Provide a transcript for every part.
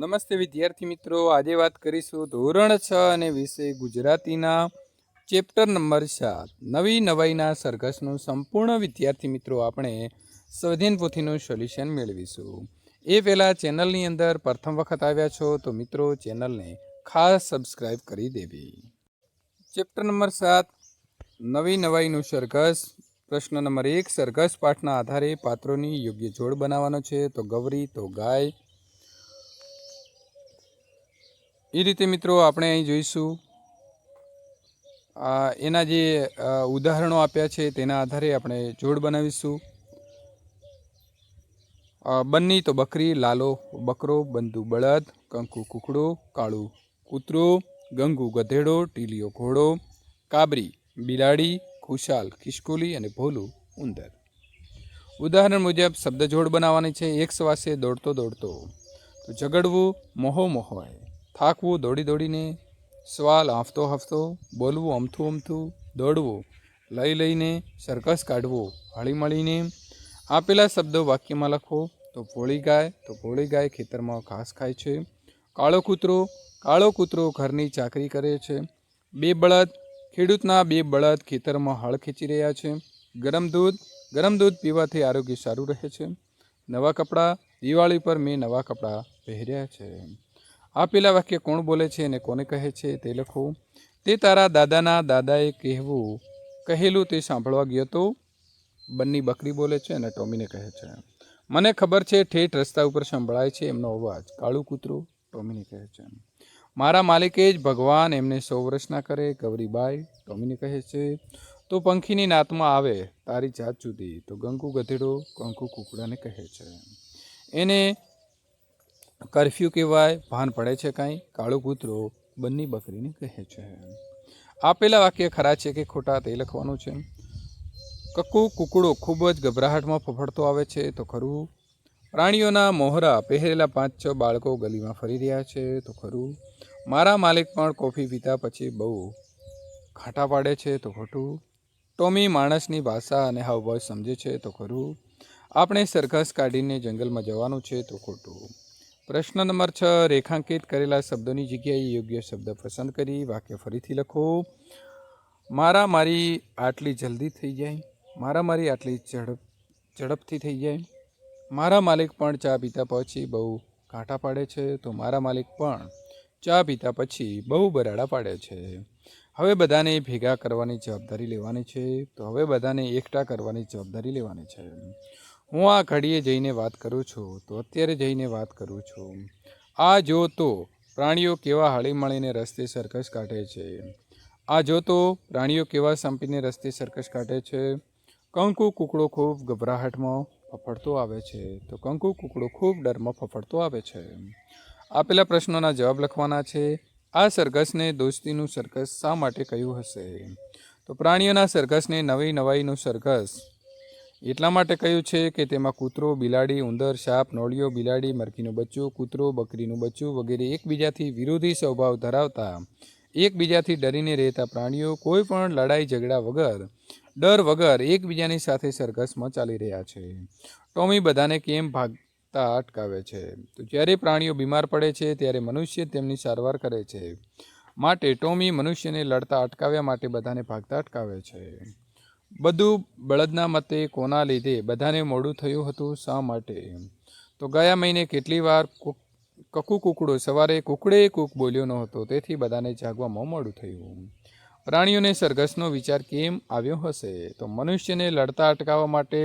નમસ્તે વિદ્યાર્થી મિત્રો, આજે વાત કરીશું ધોરણ છ અને વિષય ગુજરાતીના ચેપ્ટર નંબર સાત. નવી નવાઈના સરઘસનું સંપૂર્ણ વિદ્યાર્થી મિત્રો, આપણે સ્વધીન પોથીનું સોલ્યુશન મેળવીશું. એ પહેલાં ચેનલની અંદર પ્રથમ વખત આવ્યા છો તો મિત્રો, ચેનલને ખાસ સબસ્ક્રાઈબ કરી દેવી. ચેપ્ટર નંબર સાત, નવી નવાઈનું સરઘસ. પ્રશ્ન નંબર એક, સરઘસ પાઠના આધારે પાત્રોની યોગ્ય જોડ બનાવવાનો છે. તો ગૌરી, તો ગાય એ રીતે મિત્રો આપણે અહીં જોઈશું. એના જે ઉદાહરણો આપ્યા છે તેના આધારે આપણે જોડ બનાવીશું. બન્ની તો બકરી, લાલો, બકરો બંધુ બળદ, કંકુ, કુકડો, કાળું, કૂતરો, ગંગુ, ગધેડો ટીલિયો ઘોડો, કાબરી, બિલાડી, ખુશાલ, ખિસકોલી અને ભોલું, ઉંદર. ઉદાહરણ મુજબ શબ્દ જોડ બનાવવાની છે. એક શ્વાસે દોડતો દોડતો. તો ઝઘડવું મોહો મોહોય થાકવું, દોડી દોડીને સવાલ હાંફતો હાંફતો બોલવું અમથું અમથું, દોડવું, લઈ લઈને સરકસ કાઢવું, હળી મળીને આપેલા શબ્દો વાક્યમાં લખો, તો ભોળી ગાય, તો ભોળી ગાય ખેતરમાં ઘાસ ખાય છે. કાળો કૂતરો કાળો કૂતરો ઘરની ચાકરી કરે છે. બે બળદ, ખેડૂતના બે બળદ ખેતરમાં હળ ખેંચી રહ્યા છે. ગરમ દૂધ ગરમ દૂધ પીવાથી આરોગ્ય સારું રહે છે. નવા કપડાં, દિવાળી પર મેં નવા કપડાં પહેર્યા છે. આપેલા વાક્ય કોણ બોલે છે અને કોને કહે છે તે લખો. તે તારા દાદાના દાદાએ કહેવું. કહેલું તે સાંભળવા ગયો તો બંની બકરી બોલે છે અને ટોમીને કહે છે. મને ખબર છે ઠેઠ રસ્તા ઉપર સંભળાય છે એમનો અવાજ. કાળું કૂતરું ટોમીને કહે છે. મારા માલિકે જ ભગવાન એમને સો વર્ષના કરે, ગૌરીબાઈ, ટોમીને કહે છે, તો પંખીની નાતમાં આવે, તારી જાત જુદી. તો ગંકુ ગધેડો કંકુ કુકડાને કહે છે. એને કરફ્યુ કહેવાય, ભાન પડે છે કાંઈ. કાળો કૂતરો બંની બકરીને કહે છે. આપેલા વાક્ય ખરા છે કે ખોટા તે લખવાનું છે? કક્કુ કુકડો ખૂબ જ ગભરાહટમાં ફફડતો આવે છે, તો ખરું? પ્રાણીઓના મોહરા પહેરેલા પાંચ છ બાળકો ગલીમાં ફરી રહ્યા છે, તો ખરું? મારા માલિક પણ કોફી પીતા પછી બહુ ખાટા પાડે છે, તો ખોટું? ટોમી માણસની ભાષા અને હાવભાવ સમજે છે, તો ખરું? આપણે સરઘસ કાઢીને જંગલમાં જવાનું છે, તો ખોટું? પ્રશ્ન નંબર છ, રેખાંકિત કરેલા શબ્દોની જગ્યાએ યોગ્ય શબ્દ પસંદ કરી, વાક્ય ફરીથી લખો. મારા મારી આટલી જલ્દી થઈ જાય. મારા મારી આટલી ઝડપ, ઝડપથી થઈ જાય. મારા માલિક પણ ચા પીતા પછી બહુ કાંટા પાડે છે, તો મારા માલિક પણ ચા પીતા પછી બહુ બરાડા પાડે છે. હવે બધાને ભેગા કરવાની જવાબદારી લેવાની છે, તો હવે બધાને એકઠા કરવાની જવાબદારી લેવાની છે. હું આ ઘડીએ જઈને વાત કરું છું, તો અત્યારે જઈને વાત કરું છું. આ જો તો પ્રાણીઓ કેવા હળી મળીને રસ્તે સરકસ કાઢે છે. આ જો તો પ્રાણીઓ કેવા સંપીને રસ્તે સરકસ કાઢે છે. કંકુ કુકડો ખૂબ ગભરાહટમાં ફફડતો આવે છે. તો કંકુ કુકડો ખૂબ ડરમાં ફફડતો આવે છે. આપેલા પ્રશ્નોના જવાબ લખવાના છે. આ સરઘસને દોસ્તીનું સરઘસ શા માટે કહ્યું હશે? તો પ્રાણીઓના સરઘસને નવી નવાઈનું સરઘસ એટલા માટે કહ્યું છે કે તેમાં કૂતરો, બિલાડી, ઉંદર, સાપ, નોળિયો, બિલાડી, મરઘીનું બચ્ચું, કૂતરો, બકરીનું બચ્ચું વગેરે એકબીજાથી વિરોધી સ્વભાવ ધરાવતા. એકબીજાથી ડરીને રહેતા પ્રાણીઓ કોઈ પણ લડાઈ ઝઘડા વગર, ડર વગર એકબીજાની સાથે સરઘસમાં ચાલી રહ્યા છે. ટોમી બધાને કેમ ભાગતા અટકાવે છે? તો જ્યારે પ્રાણીઓ બીમાર પડે છે, ત્યારે મનુષ્ય તેમની સારવાર કરે છે. માટે ટોમી મનુષ્યને લડતા અટકાવ્યા માટે બધાને ભાગતા અટકાવે છે. બધું બળદના મતે કોના લીધે? બધાને મોડું થયું હતું શા માટે? તો ગયા મહિને કેટલી વાર કકુ કુકડો સવારે કુકડે કૂક બોલ્યો ન હતો, તેથી બધાને જાગવામાં મોડું થયું. પ્રાણીઓને સરઘસનો વિચાર કેમ આવ્યો હશે? તો મનુષ્યને લડતા અટકાવવા માટે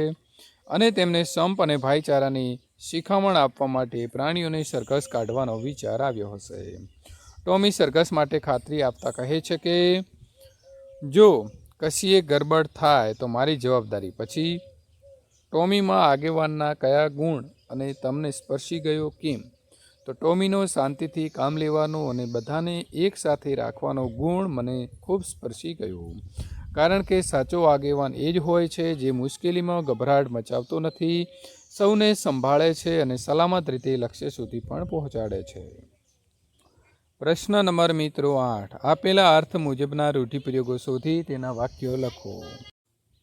અને તેમને સંપ અને ભાઈચારાની શિખામણ આપવા માટે પ્રાણીઓને સરઘસ કાઢવાનો વિચાર આવ્યો હશે. ટોમી સરઘસ માટે ખાતરી આપતા કહે છે કે, જો કશીએ ગરબડ થાય તો મારી જવાબદારી. પછી ટોમીમાં આગેવાનના કયા ગુણ અને તમને સ્પર્શી ગયો કેમ? તો ટોમીનો શાંતિથી કામ લેવાનો અને બધાને એક સાથે રાખવાનો ગુણ મને ખૂબ સ્પર્શી ગયો. કારણ કે સાચો આગેવાન એ જ હોય છે જે મુશ્કેલીમાં ગભરાટ મચાવતો નથી, સૌને સંભાળે છે અને સલામત રીતે લક્ષ્ય સુધી પણ પહોંચાડે છે. પ્રશ્ન નંબર મિત્રો આઠ. આપેલા અર્થ મુજબના રૂઢિપ્રયોગો શોધી તેના વાક્યો લખો.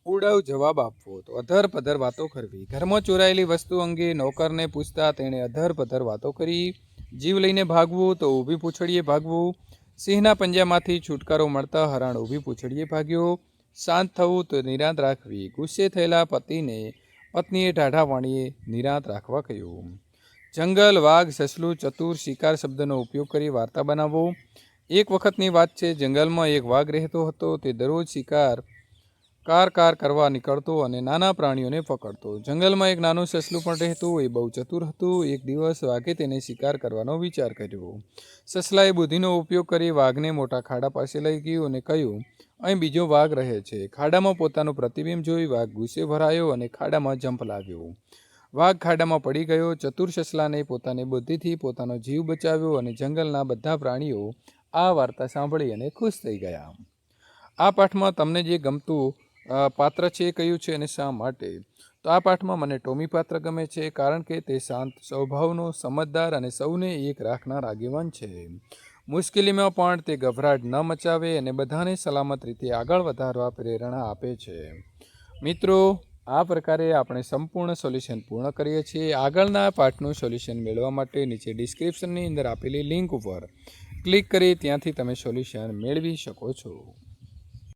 ઉડાવ જવાબ આપવો. તો અધર પધર વાતો કરવી. ઘરમાં ચોરાયેલી વસ્તુ અંગે નોકરને પૂછતા તેણે અધર પધર વાતો કરી. જીવ લઈને ભાગવું તો ઊભી પૂછડીએ ભાગવું. સિંહના પંજામાંથી છુટકારો મળતા હરણ ઊભી પૂછડીએ ભાગ્યો. શાંત થવું તો નિરાંત રાખવી. ગુસ્સે થયેલા પતિને, પત્નીએ ટાઢા વાણીએ નિરાંત રાખવા કહ્યું. જંગલ, વાઘ, સસલું, ચતુર, શિકાર શબ્દનો ઉપયોગ કરી વાર્તા બનાવો એક વખતની વાત છે, જંગલમાં એક વાઘ રહેતો હતો, તે દરરોજ શિકાર કાર કાર કરવા નીકળતો અને નાના પ્રાણીઓને પકડતો. જંગલમાં એક નાનું સસલું પણ રહેતું, એ બહુ ચતુર હતું. એક દિવસ વાઘે તેને શિકાર કરવાનો વિચાર કર્યો. સસલાએ બુદ્ધિનો ઉપયોગ કરી વાઘને મોટા ખાડા પાસે લઈ ગયું અને કહ્યું, અહીં બીજો વાઘ રહે છે. ખાડામાં પોતાનું પ્રતિબિંબ જોઈ વાઘ ગુસ્સે ભરાયો અને ખાડામાં જંપ લાવ્યો વાઘ ખાડામાં પડી ગયો. ચતુર સસલાને પોતાની બુદ્ધિથી પોતાનો જીવ બચાવ્યો અને જંગલના બધા પ્રાણીઓ આ વાર્તા સાંભળી અને ખુશ થઈ ગયા. આ પાઠમાં તમને જે ગમતું પાત્ર છે એ કયું છે અને શા માટે? તો આ પાઠમાં મને ટોમી પાત્ર ગમે છે કારણ કે તે શાંત સ્વભાવનો, સમજદાર અને સૌને એક રાખનાર આગેવાન છે. મુશ્કેલીમાં પણ તે ગભરાટ ન મચાવે અને બધાને સલામત રીતે આગળ વધારવા પ્રેરણા આપે છે. મિત્રો આ પ્રકારે આપણે સંપૂર્ણ સોલ્યુશન પૂર્ણ કરીએ છીએ. આગળના પાઠનું સોલ્યુશન મેળવવા માટે નીચે ડિસ્ક્રિપ્શનની અંદર આપેલી લિંક ઉપર ક્લિક કરી ત્યાંથી તમે સોલ્યુશન મેળવી શકો છો.